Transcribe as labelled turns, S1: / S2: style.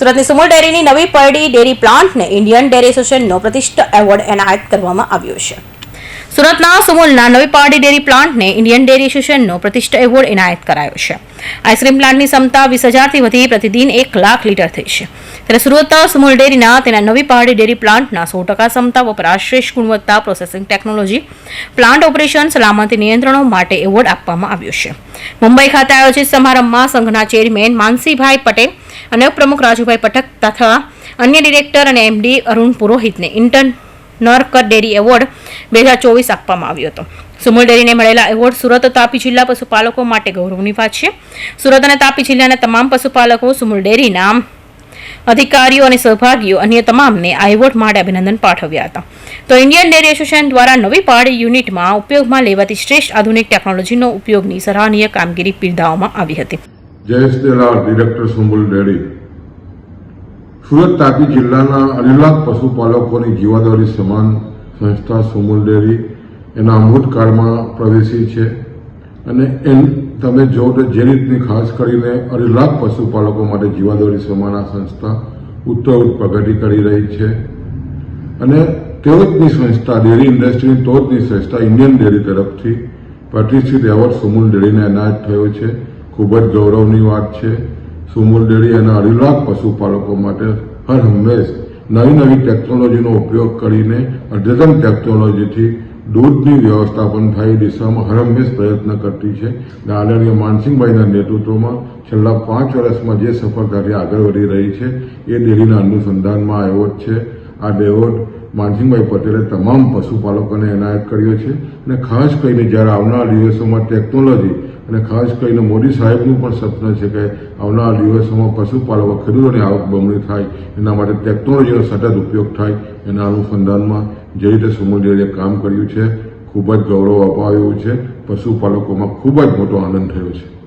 S1: સુરતની સુમલ ડેરીની નવી પરડી ડેરી પ્લાન્ટને ઇન્ડિયન ડેરી એસોસિએશનનો પ્રતિષ્ઠ એવોર્ડ એનાયત કરવામાં આવ્યો છે. સુરતના સુમુલના નવી પારડી ડેરી પ્લાન્ટને ઇન્ડિયન ડેરી એસોસિએશનનો પ્રતિષ્ઠ એવોર્ડ એનાયત કરાયો છે. આઈસ્ક્રીમ પ્લાન્ટની ક્ષમતા વીસ હજારથી વધી પ્રતિદિન એક લાખ લીટર થઈ છે. ત્યારે સુરત સુમુલ ડેરીના તેના નવી પારડી ડેરી પ્લાન્ટના સો ટકા ક્ષમતા વપરાશ શ્રેષ્ઠ ગુણવત્તા પ્રોસેસિંગ ટેકનોલોજી પ્લાન્ટ ઓપરેશન સલામતી નિયંત્રણો માટે એવોર્ડ આપવામાં આવ્યો છે. મુંબઈ ખાતે આયોજિત સમારંભમાં સંઘના ચેરમેન માનસીભાઈ પટેલ અને ઉપપ્રમુખ રાજુભાઈ પટક તથા અન્ય ડિરેક્ટર અને એમડી અરુણ પુરોહિતને ઇન્ટર્ન નરકર ડેરી એવોર્ડ બે હજાર ચોવીસ આપવામાં આવ્યો હતો. સુમુલ ડેરીને મળેલા એવોર્ડ સુરત તાપી જિલ્લા પશુપાલકો માટે ગૌરવની વાત છે. સુરત અને તાપી જિલ્લાના તમામ પશુપાલકો સુમુલ ડેરીના અધિકારીઓ અને સહભાગીઓ અન્ય તમામને આ એવોર્ડ માટે અભિનંદન પાઠવ્યા હતા. તો ઇન્ડિયન ડેરી એસોસિએશન દ્વારા નવી પાડી યુનિટમાં ઉપયોગમાં લેવાતી શ્રેષ્ઠ આધુનિક ટેકનોલોજીનો ઉપયોગની સરાહનીય કામગીરી બિરદાવવામાં આવી હતી.
S2: Jayesh Delar director Sumul dairy. Surat Tapi જિલ્લાના અઢી પશુપાલકોની જીવાદોરી સમાન સંસ્થા સુમુલ ડેરી એના અમૃતકાળમાં પ્રવેશી છે. અને એમ તમે જો તો જે રીતની ખાસ કરીને અઢી પશુપાલકો માટે જીવાદોરી સમાન આ સંસ્થા ઉત્તર પ્રગતિ કરી રહી છે. અને તેઓજની સંસ્થા ડેરી ઇન્ડસ્ટ્રીની ટોચની સંસ્થા ઇન્ડિયન ડેરી તરફથી પ્રતિષ્ઠિત એવોર્ડ સુમુલ ડેરીને એનાયત થયો છે. ખૂબ જ ગૌરવની વાત છે. સુમુલ ડેરી અને અઢી લાખ પશુપાલકો માટે હર હંમેશ નવી નવી ટેકનોલોજીનો ઉપયોગ કરીને અદ્યતન ટેકનોલોજીથી દૂધની વ્યવસ્થાપન થાય દિશામાં હર હંમેશ પ્રયત્ન કરતી છે. અને માનસિંહભાઈના નેતૃત્વમાં છેલ્લા પાંચ વર્ષમાં જે સફળતાથી આગળ વધી રહી છે, એ ડેરીના અનુસંધાનમાં આવ્યો જ છે. આ એવોર્ડ માનસિંહભાઈ પટેલે તમામ પશુપાલકોને એનાયત કર્યો છે અને ખાસ કરીને જ્યારે આવનારા દિવસોમાં ટેકનોલોજી અને ખાસ કરીને મોદી સાહેબનું પણ સપનું છે કે આવનારા દિવસોમાં પશુપાલકો ખેડૂતોની આવક બમણી થાય, એના માટે ટેકનોલોજીનો સતત ઉપયોગ થાય, એના અનુસંધાનમાં જે રીતે સુમુલ ડેરીએ કામ કર્યું છે, ખૂબ જ ગૌરવ અપાવ્યું છે, પશુપાલકોમાં ખૂબ જ મોટો આનંદ થયો છે.